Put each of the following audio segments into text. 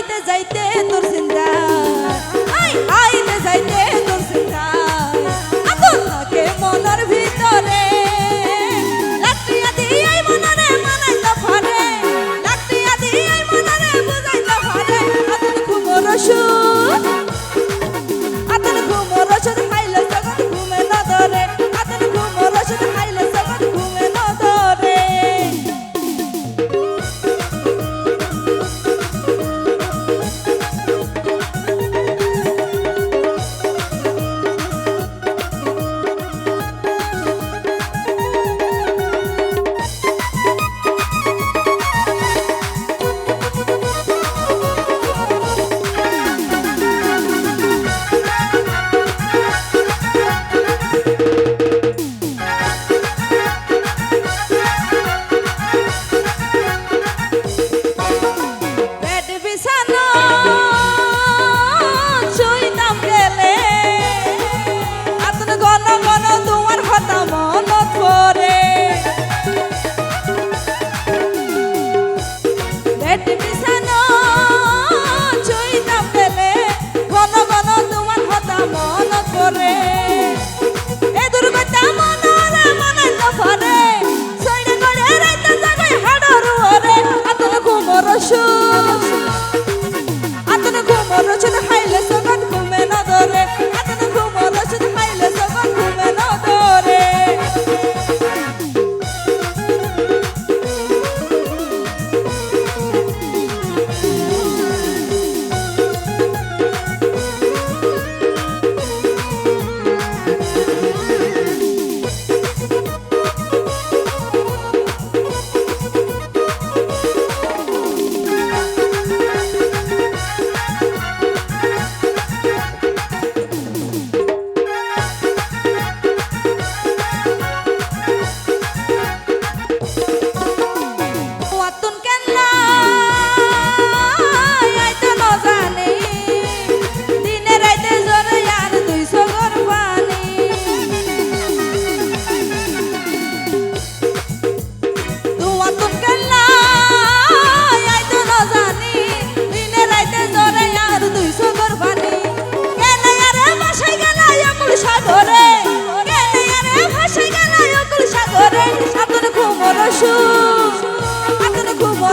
যাইতে যাইতে তোর চিন্তা।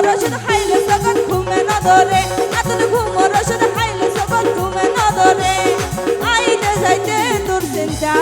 রসুন খাইলে সকল ঘুমে নদরে আতন ঘুম রসুন খাইলে সকল ঘুমে নদরে আইতে যাইতে তোর চিন্তা